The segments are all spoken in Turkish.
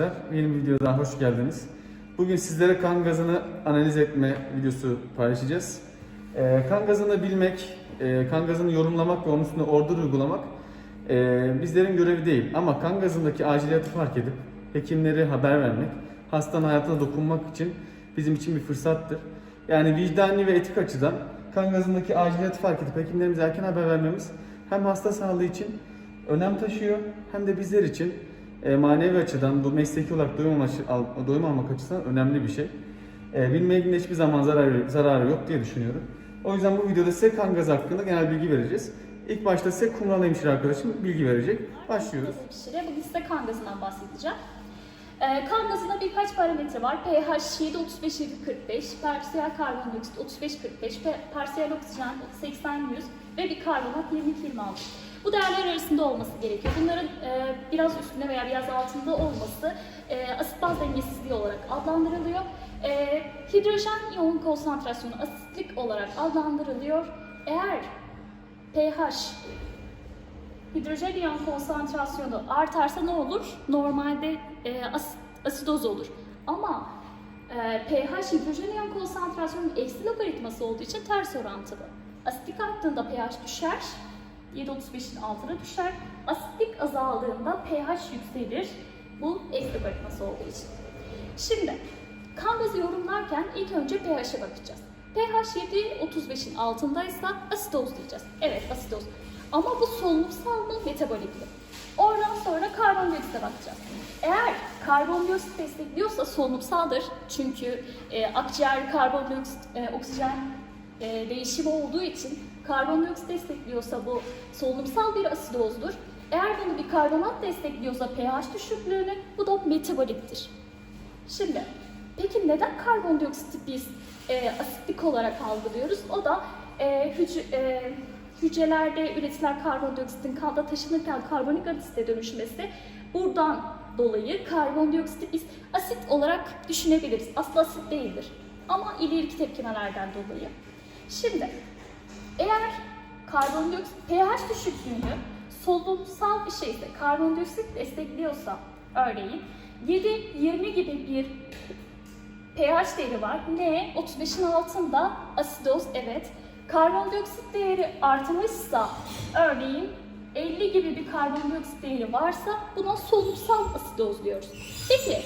Arkadaşlar, yeni bir videodan hoş geldiniz. Bugün sizlere kan gazını analiz etme videosu paylaşacağız. Ee, kan gazını bilmek, e, kan gazını yorumlamak ve onun üstüne order uygulamak e, bizlerin görevi değil. Ama kan gazındaki aciliyeti fark edip hekimlere haber vermek, hastanın hayatına dokunmak için bizim için bir fırsattır. Yani vicdani ve etik açıdan kan gazındaki aciliyeti fark edip hekimlerimize erken haber vermemiz hem hasta sağlığı için önem taşıyor hem de bizler için e, manevi açıdan bu mesleki olarak doyum, doyum almak açısından önemli bir şey. E, bilmeyenin de hiçbir zaman zararı, zararı yok diye düşünüyorum. O yüzden bu videoda size kan gazı hakkında genel bilgi vereceğiz. İlk başta size Kumral hemşire arkadaşım bilgi verecek. Başlıyoruz. Hemşire. Bugün size kan gazından bahsedeceğim. Ee, kan gazında birkaç parametre var. pH 7, 35, 7, 45, parsiyel karbondioksit 35, 45, pe- parsiyel oksijen 80, 100 ve bir karbonat 22, 26. Bu değerler arasında olması gerekiyor. Bunların e, biraz üstünde veya biraz altında olması e, asit baz dengesizliği olarak adlandırılıyor. E, hidrojen iyon konsantrasyonu asitlik olarak adlandırılıyor. Eğer pH hidrojen iyon konsantrasyonu artarsa ne olur? Normalde e, as- asidoz olur. Ama e, pH hidrojen iyon konsantrasyonunun eksi logaritması olduğu için ters orantılı. Asitlik arttığında pH düşer, 7.35'in altına düşer. Asitlik azaldığında pH yükselir. Bu eksi logaritması olduğu için. Şimdi kan gazı yorumlarken ilk önce pH'e bakacağız. pH 7.35'in altındaysa asitoz diyeceğiz. Evet asitoz. Ama bu solunumsal mı metabolik mi? Oradan sonra karbondioksite bakacağız. Eğer karbondioksit destekliyorsa solunumsaldır. Çünkü e, akciğer karbondioksit, e, oksijen e, değişimi olduğu için karbondioksit destekliyorsa bu solunumsal bir asidozdur. Eğer bunu bir karbonat destekliyorsa pH düşüklüğünü bu da metaboliktir. Şimdi peki neden karbondioksiti biz e, asitlik olarak algılıyoruz? O da e, hücre, e, hücrelerde üretilen karbondioksitin kanda taşınırken karbonik asite dönüşmesi buradan dolayı karbondioksiti biz asit olarak düşünebiliriz. Aslında asit değildir. Ama ileriki tepkimelerden dolayı. Şimdi eğer karbondioksit pH düşüklüğünü solunumsal bir şeyse, karbondioksit destekliyorsa örneğin 7-20 gibi bir pH değeri var. Ne? 35'in altında asidoz evet. Karbondioksit değeri artmışsa örneğin 50 gibi bir karbondioksit değeri varsa buna solunumsal asidoz diyoruz. Peki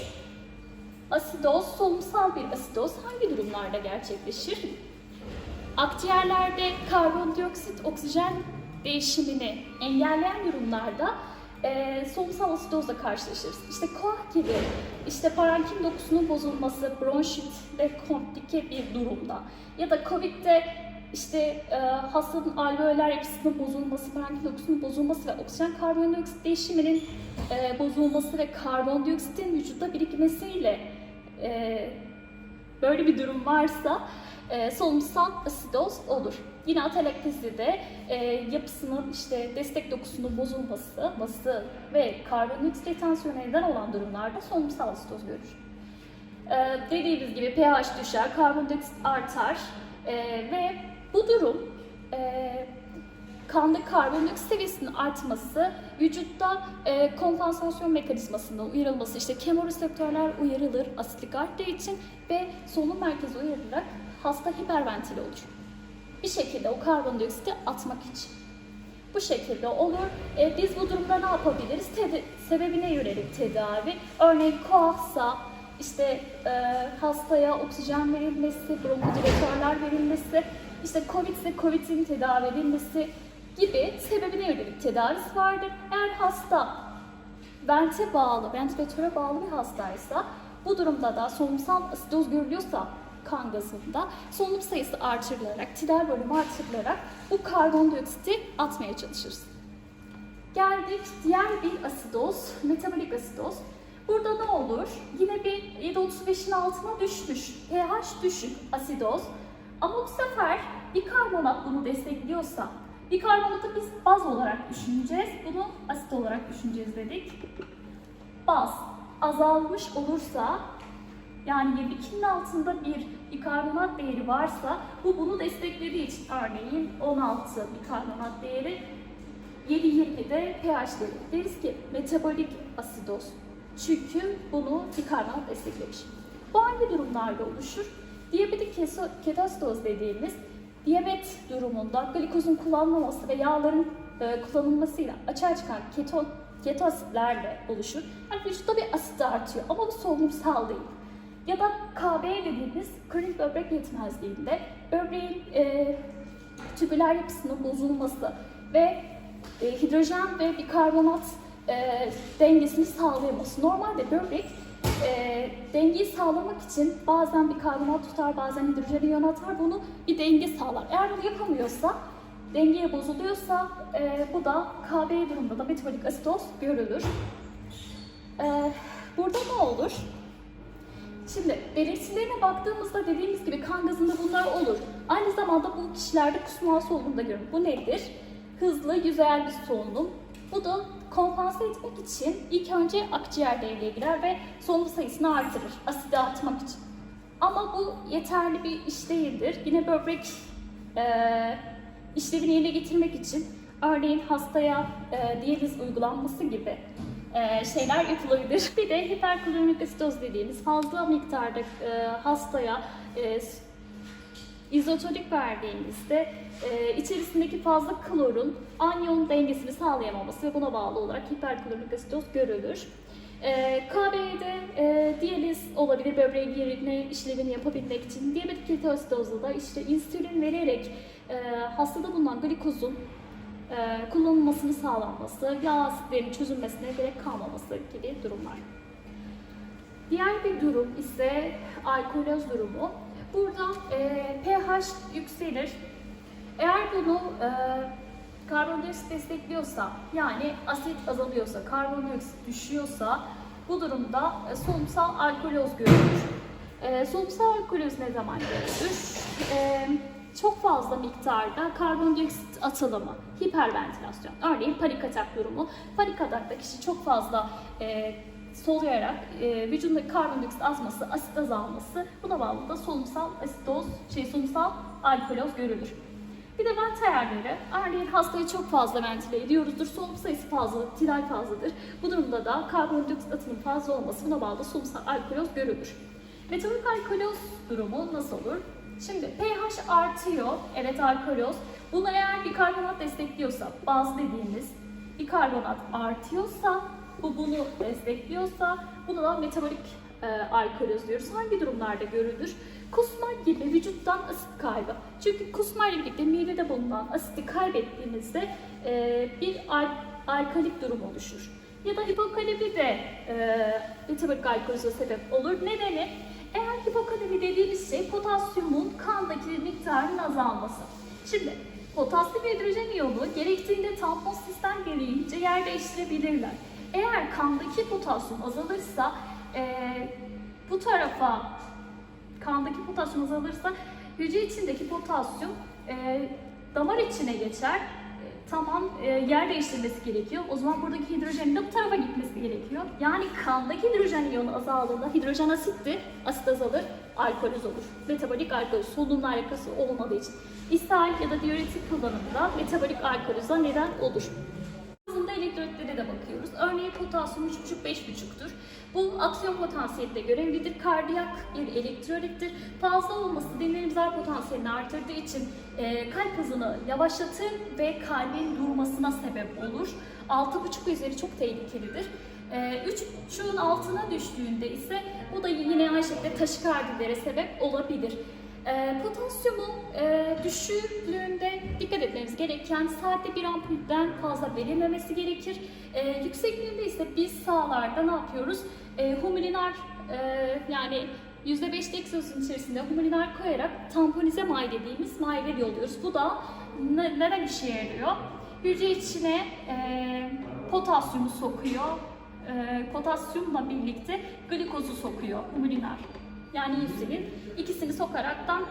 asidoz, solunumsal bir asidoz hangi durumlarda gerçekleşir? Akciğerlerde karbondioksit oksijen değişimini engelleyen durumlarda e, solunumsal asidozla karşılaşırız. İşte koah gibi, işte parenkim dokusunun bozulması, bronşit ve komplike bir durumda ya da COVID'de işte e, hastanın alveoler yapısının bozulması, parenkim dokusunun bozulması ve oksijen karbondioksit değişiminin e, bozulması ve karbondioksitin vücutta birikmesiyle e, böyle bir durum varsa e, solunumsal asidoz olur. Yine atelektezide e, yapısının işte destek dokusunun bozulması, bası ve karbondioksit retensiyon neden olan durumlarda solunumsal asidoz görür. E, dediğimiz gibi pH düşer, karbondioksit artar e, ve durum e, kanda karbondioksit seviyesinin artması, vücutta e, kompansasyon mekanizmasının uyarılması, işte kemoreseptörler uyarılır asitlik arttığı için ve solunum merkezi uyarılarak hasta hiperventil olur. Bir şekilde o karbondioksiti atmak için. Bu şekilde olur. E, biz bu durumda ne yapabiliriz? Tedi- sebebine yönelik tedavi. Örneğin koahsa, işte e, hastaya oksijen verilmesi, bronkodilatörler verilmesi, işte COVID ise COVID'in tedavi edilmesi gibi sebebine yönelik tedavisi vardır. Eğer hasta vente bağlı, ventilatöre bağlı bir hastaysa bu durumda da solunumsal asidoz görülüyorsa kan gazında solunum sayısı artırılarak, tidal bölümü artırılarak bu karbondioksiti atmaya çalışırız. Geldik diğer bir asidoz, metabolik asidoz. Burada ne olur? Yine bir 7.35'in altına düşmüş, pH düşük asidoz. Ama bu sefer bir karbonat bunu destekliyorsa, bir karbonatı biz baz olarak düşüneceğiz, bunu asit olarak düşüneceğiz dedik. Baz azalmış olursa, yani 22'nin altında bir bikarbonat değeri varsa, bu bunu desteklediği için örneğin 16 bikarbonat değeri 7.20'de pH değeri. Deriz ki metabolik asidoz. Çünkü bunu bikarbonat desteklemiş. Bu hangi durumlarda oluşur? Diyabetik ketostoz dediğimiz diyabet durumunda glikozun kullanılmaması ve yağların e, kullanılmasıyla açığa çıkan keton keto asitlerle oluşur. Yani vücutta bir asit artıyor ama bu solunumsal değil. Ya da KB dediğimiz kronik böbrek yetmezliğinde böbreğin e, tübüler yapısının bozulması ve e, hidrojen ve bikarbonat e, dengesini sağlayamaz. Normalde böbrek e, dengeyi sağlamak için bazen bikarbonat tutar, bazen hidrojen iyon atar. Bunu bir denge sağlar. Eğer bunu yapamıyorsa, dengeye bozuluyorsa e, bu da KB durumunda da metabolik asitoz görülür. E, burada ne olur? Şimdi belirtilerine baktığımızda dediğimiz gibi kan gazında bunlar olur. Aynı zamanda bu kişilerde kusma solunum da görülür. Bu nedir? Hızlı yüzeyel bir solunum. Bu da kompanse etmek için ilk önce akciğer devreye girer ve solunum sayısını artırır. Asidi atmak için. Ama bu yeterli bir iş değildir. Yine böbrek eee işlevini yerine getirmek için örneğin hastaya eee diyaliz uygulanması gibi eee, şeyler yapılabilir. Bir de hiperklorik asitoz dediğimiz fazla miktarda eee, hastaya eee, izotonik verdiğimizde e, içerisindeki fazla klorun anyon dengesini sağlayamaması ve buna bağlı olarak hiperklorik asitoz görülür. E, KB'de e, diyaliz olabilir böbreğin yerine işlevini yapabilmek için. Diyabetik ketoasidozda da işte insülin vererek e, hastada bulunan glikozun e, kullanılmasını sağlanması, yağ asitlerin çözülmesine gerek kalmaması gibi durumlar. Diğer bir durum ise alkoloz durumu. Burada e, pH yükselir. Eğer bunu e, karbondioksit destekliyorsa, yani asit azalıyorsa, karbondioksit düşüyorsa bu durumda e, solunumsal alkoloz görülür. E, solunumsal alkoloz ne zaman görülür? E, çok fazla miktarda karbondioksit atılımı, hiperventilasyon. Örneğin panik atak durumu. Panik atakta kişi çok fazla e, soluyarak e, vücudundaki karbondioksit azması, asit azalması buna bağlı da solunumsal asitoz, şey solunumsal alkoloz görülür. Bir de vent ayarları. Örneğin hastayı çok fazla ventile ediyoruzdur. Solunum sayısı fazladır, tiral fazladır. Bu durumda da karbondioksit atımının fazla olması buna bağlı solunumsal alkoloz görülür. Metabolik alkoloz durumu nasıl olur? Şimdi pH artıyor. Evet alkoloz. Bunu eğer bikarbonat destekliyorsa, baz dediğimiz bikarbonat artıyorsa, bu bunu destekliyorsa buna da metabolik e, alkoloz diyoruz. Hangi durumlarda görülür? Kusma gibi vücuttan asit kaybı. Çünkü kusma ile birlikte midede bulunan asiti kaybettiğimizde e, bir al alkalik durum oluşur. Ya da hipokalemi de e, metabolik alkoloza sebep olur. Nedeni eğer hipokalemi dediğimiz şey potasyumun kandaki miktarının azalması. Şimdi potasyum hidrojen iyonu gerektiğinde tampon sistem gereğince yer değiştirebilirler. Eğer kandaki potasyum azalırsa eee, bu tarafa kandaki potasyum azalırsa hücre içindeki potasyum eee, damar içine geçer. E, tamam e, yer değiştirmesi gerekiyor. O zaman buradaki hidrojenin de bu tarafa gitmesi gerekiyor. Yani kandaki hidrojen iyonu azaldığında hidrojen asitti, asit azalır, alkoloz olur. Metabolik alkoloz solunumla alakası olmadığı için. İshal ya da diüretik kullanımda metabolik alkoloza neden olur. Örneğin potasyum 3,5-5,5'tür. Bu aksiyon potansiyeline görevlidir. Kardiyak bir elektrolittir. Fazla olması denilemsel potansiyelini artırdığı için e, kalp hızını yavaşlatır ve kalbin durmasına sebep olur. 6,5 üzeri çok tehlikelidir. E, 3,5'un altına düştüğünde ise bu da yine aynı şekilde taşikardilere sebep olabilir. E, potasyumun e, düşüklüğünde dikkat etmemiz gereken saatte bir ampulden fazla verilmemesi gerekir. E, yüksekliğinde ise biz sağlarda ne yapıyoruz? E, humilinar e, yani %5 Dextros'un içerisinde humilinar koyarak tamponize may dediğimiz mayleri yolluyoruz. Bu da ne, neden işe yarıyor? Hücre içine e, potasyumu sokuyor. E, potasyumla birlikte glikozu sokuyor humilinar yani insülin ikisini sokaraktan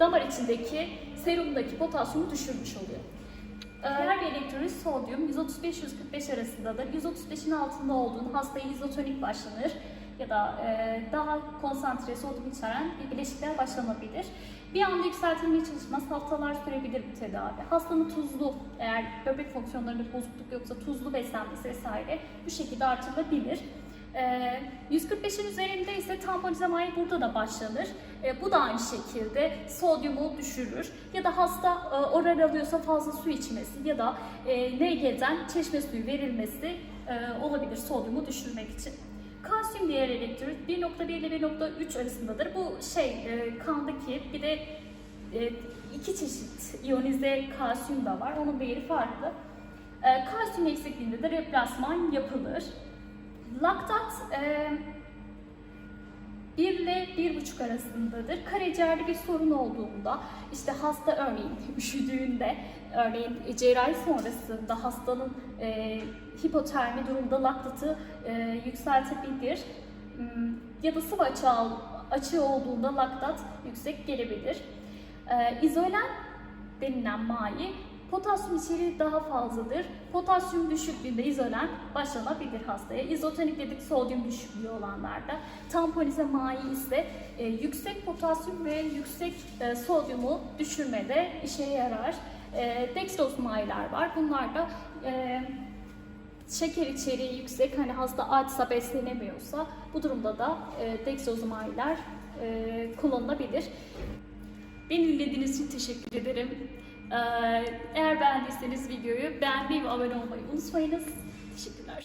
damar içindeki serumdaki potasyumu düşürmüş oluyor. Ee, Diğer bir elektrolit sodyum 135-145 arasındadır. 135'in altında olduğunu hastaya izotonik başlanır ya da e, daha konsantre sodyum içeren bir bileşikler başlanabilir. Bir anda yükseltilmeye çalışmaz, haftalar sürebilir bu tedavi. Hastanın tuzlu, eğer böbrek fonksiyonlarında bozukluk yoksa tuzlu beslenmesi vesaire bu şekilde artırılabilir. Ee, 145'in üzerinde ise tamponize mayi burada da başlanır. Ee, bu da aynı şekilde sodyumu düşürür. Ya da hasta e, oral alıyorsa fazla su içmesi ya da e, NG'den çeşme suyu verilmesi e, olabilir sodyumu düşürmek için. Kalsiyum diğer elektrolit 1.1 ile 1.3 arasındadır. Bu şey e, kandaki bir de e, iki çeşit iyonize kalsiyum da var. Onun değeri farklı. E, kalsiyum eksikliğinde de replasman yapılır. Laktat e, 1 ile 1,5 arasındadır. Karaciğerde bir sorun olduğunda, işte hasta örneğin üşüdüğünde, örneğin cerrahi sonrasında hastanın e, hipotermi durumda laktatı e, yükseltebilir. Hmm, Ya da sıvı açığı, açığı olduğunda laktat yüksek gelebilir. E, izolen denilen mayi potasyum içeriği daha fazladır. Potasyum düşüklüğünde izolen başlanabilir hastaya. İzotonik dedik sodyum düşüklüğü olanlarda. Tamponize mayi ise e, yüksek potasyum ve yüksek e, sodyumu düşürmede işe yarar. E, dextroz mayiler var. Bunlar da e, şeker içeriği yüksek, hani hasta açsa beslenemiyorsa bu durumda da e, dextroz mayiler e, kullanılabilir. Beni dinlediğiniz için teşekkür ederim. Ee, Eğer beğendiyseniz videoyu beğenmeyi ve abone olmayı unutmayınız. Teşekkürler.